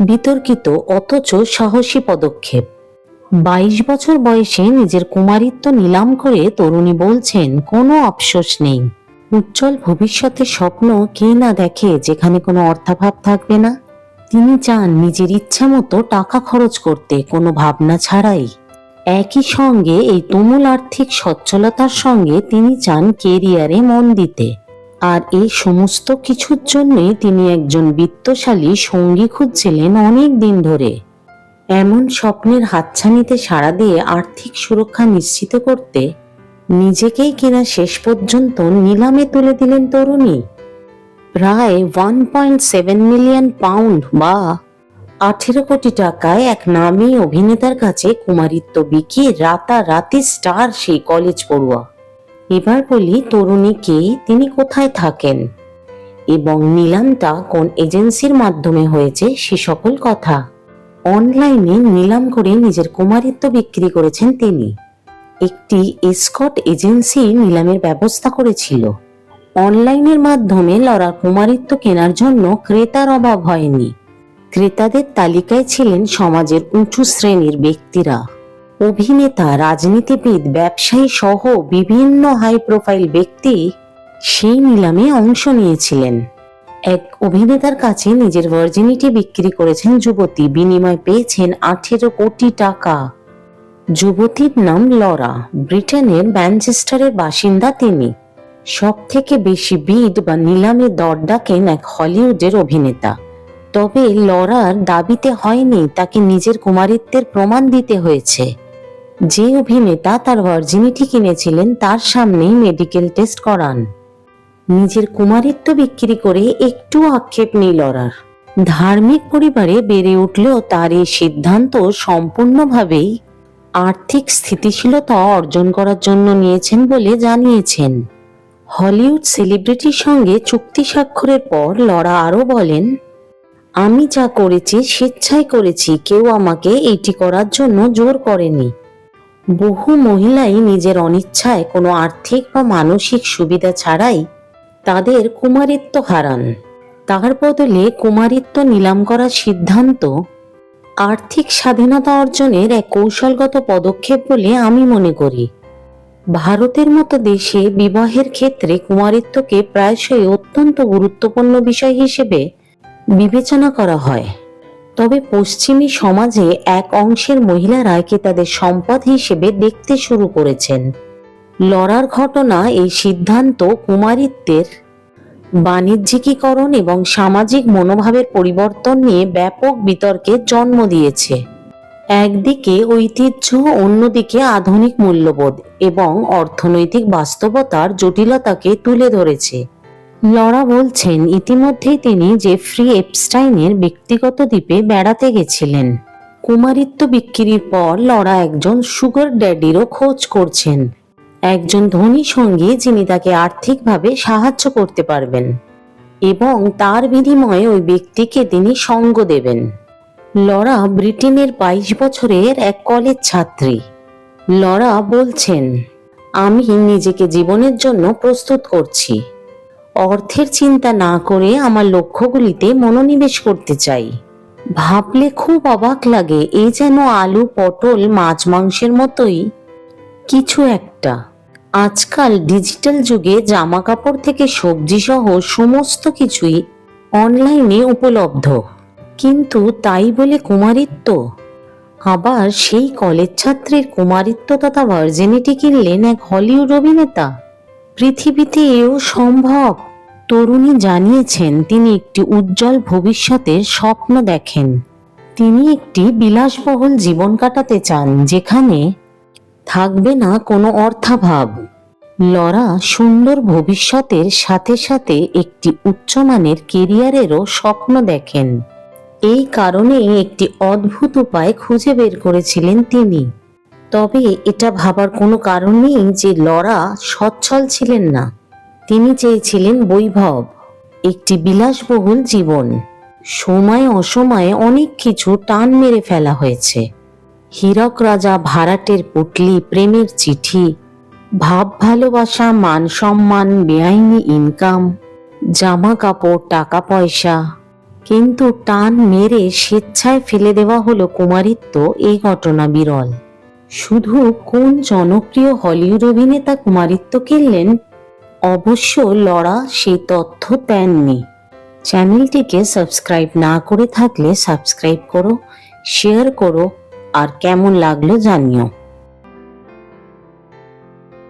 বিতর্কিত অথচ সাহসী পদক্ষেপ। বাইশ বছর বয়সে নিজের কুমারিত্ব নিলাম করে তরুণী বলছেন, কোনো আফসোস নেই। উজ্জ্বল ভবিষ্যতের স্বপ্ন কে না দেখে যেখানে কোনো অর্থাভাব থাকবে না। তিনি চান নিজের ইচ্ছা মতো টাকা খরচ করতে কোনো ভাবনা ছাড়াই। একই সঙ্গে এই তুমুল আর্থিক সচ্ছলতার সঙ্গে তিনি চান কেরিয়ারে মন দিতে। আর এই সমস্ত কিছুর জন্যে তিনি একজন বিত্তশালী সঙ্গী খুঁজছিলেন অনেক দিন ধরে। এমন স্বপ্নের হাতছানিতে সাড়া দিয়ে আর্থিক সুরক্ষা নিশ্চিত করতে নিজেকেই কিনা শেষ পর্যন্ত নিলামে তুলে দিলেন তরুণী। প্রায় one point seven million pound বা আঠেরো কোটি টাকায় এক নামী অভিনেতার কাছে কুমারিত্ব বিকিয়ে রাতারাতি স্টার সেই কলেজ পড়ুয়া। এবার বলি তরুণী কে, তিনি কোথায় থাকেন? এবং নিলামটা কোন এজেন্সির মাধ্যমে হয়েছে সে সকল কথা। অনলাইনে নিলাম করে নিজের কুমারিত্ব বিক্রি করেছেন তিনি। একটি এসকট এজেন্সি নিলামের ব্যবস্থা করেছিল। অনলাইনের মাধ্যমে লড়ার কুমারিত্ব কেনার জন্য ক্রেতার অভাব হয়নি। ক্রেতাদের তালিকায় ছিলেন সমাজের উঁচু শ্রেণির ব্যক্তিরা। অভিনেতা, রাজনীতিবিদ, ব্যবসায়ী সহ বিভিন্ন হাই প্রোফাইল ব্যক্তি সেই নিলামে অংশ নিয়েছিলেন। এক অভিনেতার কাছে নিজের ভার্জিনিটি বিক্রি করেছেন যুবতী, বিনিময় পেয়েছেন আঠেরো কোটি টাকা। যুবতীর নাম লরা, ব্রিটেনের ম্যানচেস্টারের বাসিন্দা তিনি। সব থেকে বেশি বিড বা নিলামে দর ডাকেন এক হলিউডের অভিনেতা। তবে লরার দাবিতে হয়নি, তাকে নিজের কুমারিত্বের প্রমাণ দিতে হয়েছে। যে অভিনেতা তার ভার্জিনিটি কিনেছিলেন, তার সামনেই মেডিকেল টেস্ট করান। নিজের কুমারিত্ব বিক্রি করে একটু আক্ষেপ নেই লড়ার ধার্মিক পরিবারে বেড়ে উঠলেও তার এই সিদ্ধান্ত সম্পূর্ণভাবেই আর্থিক স্থিতিশীলতা অর্জন করার জন্য নিয়েছেন বলে জানিয়েছেন। হলিউড সেলিব্রিটির সঙ্গে চুক্তি স্বাক্ষরের পর লরা আরও বলেন, আমি যা করেছি, স্বেচ্ছায় করেছি, কেউ আমাকে এটি করার জন্য জোর করেনি। বহু মহিলাই নিজের অনিচ্ছায় কোনো আর্থিক বা মানসিক সুবিধা ছাড়াই তাদের কুমারিত্ব হারান। তার বদলে কুমারিত্ব নিলাম করার সিদ্ধান্ত আর্থিক স্বাধীনতা অর্জনের এক কৌশলগত পদক্ষেপ বলে আমি মনে করি। ভারতের মতো দেশে বিবাহের ক্ষেত্রে কুমারিত্বকে প্রায়শই অত্যন্ত গুরুত্বপূর্ণ বিষয় হিসেবে বিবেচনা করা হয়। তবে পশ্চিমী সমাজে এক অংশের মহিলারা একে তাদের সম্পদ হিসেবে দেখতে শুরু করেছেন। লড়ার ঘটনা এই সিদ্ধান্ত কুমারিত্বের। বাণিজ্যিকীকরণ এবং সামাজিক মনোভাবের পরিবর্তন নিয়ে ব্যাপক বিতর্কে জন্ম দিয়েছে। একদিকে ঐতিহ্য, অন্যদিকে আধুনিক মূল্যবোধ এবং অর্থনৈতিক বাস্তবতার জটিলতাকে তুলে ধরেছে। লরা বলছেন, ইতিমধ্যেই তিনি জেফ্রি এপস্টাইনের ব্যক্তিগত দ্বীপে বেড়াতে গেছিলেন। কুমারিত্ব বিক্রির পর লরা একজন সুগার ড্যাডিরও খোঁজ করছেন। একজন ধনী সঙ্গী যিনি তাকে আর্থিকভাবে সাহায্য করতে পারবেন। এবং তার বিনিময়ে ওই ব্যক্তিকে তিনি সঙ্গ দেবেন। লরা ব্রিটেনের বাইশ বছরের এক কলেজ ছাত্রী। লরা বলছেন, আমি নিজেকে জীবনের জন্য প্রস্তুত করছি। অর্থের চিন্তা না করে আমার লক্ষ্যগুলিতে মনোনিবেশ করতে চাই। ভাবলে খুব অবাক লাগে এ যেন আলু, পটল, মাছ, মাংসের মতোই। কিছু একটা। আজকাল ডিজিটাল যুগে জামা কাপড় থেকে সবজি সহ সমস্ত কিছুই অনলাইনে উপলব্ধ। কিন্তু তাই বলে কুমারিত্ব? আবার সেই কলেজ ছাত্রের কুমারিত্ব তথা ভার্জিনিটি কিনলেন এক হলিউড অভিনেতা? পৃথিবীতে এও সম্ভব। তরুণী জানিয়েছেন, তিনি একটি উজ্জ্বল ভবিষ্যতের স্বপ্ন দেখেন। তিনি একটি বিলাসবহুল জীবন কাটাতে চান, যেখানে থাকবে না কোনো অর্থাভাব। লরা সুন্দর ভবিষ্যতের সাথে সাথে একটি উচ্চমানের কেরিয়ারেরও স্বপ্ন দেখেন। এই কারণে একটি অদ্ভুত উপায় খুঁজে বের করেছিলেন তিনি। তবে এটা ভাবার কোনো কারণ নেই যে লরা সচ্ছল ছিলেন না। তিনি চেয়েছিলেন বৈভব, একটি বিলাসবহুল জীবন। সময় অসময়ে অনেক কিছু টান মেরে ফেলা হয়েছে। হীরক রাজা ভাড়াটের পুটলি প্রেমের চিঠি, ভাব ভালোবাসা, মান সম্মান, বেআইনি ইনকাম জামা কাপড়, টাকা পয়সা। কিন্তু টান মেরে স্বেচ্ছায় ফেলে দেওয়া হলো কুমারিত্ব এই ঘটনা বিরল। শুধু কোন জনপ্রিয় হলিউড অভিনেতা কুমারিত্ব কিনলেন অবশ্য লড়া সেই তথ্য দেননি। চ্যানেলটিকে সাবস্ক্রাইব না করে থাকলে সাবস্ক্রাইব করো, শেয়ার করো, আর কেমন লাগল জানিও।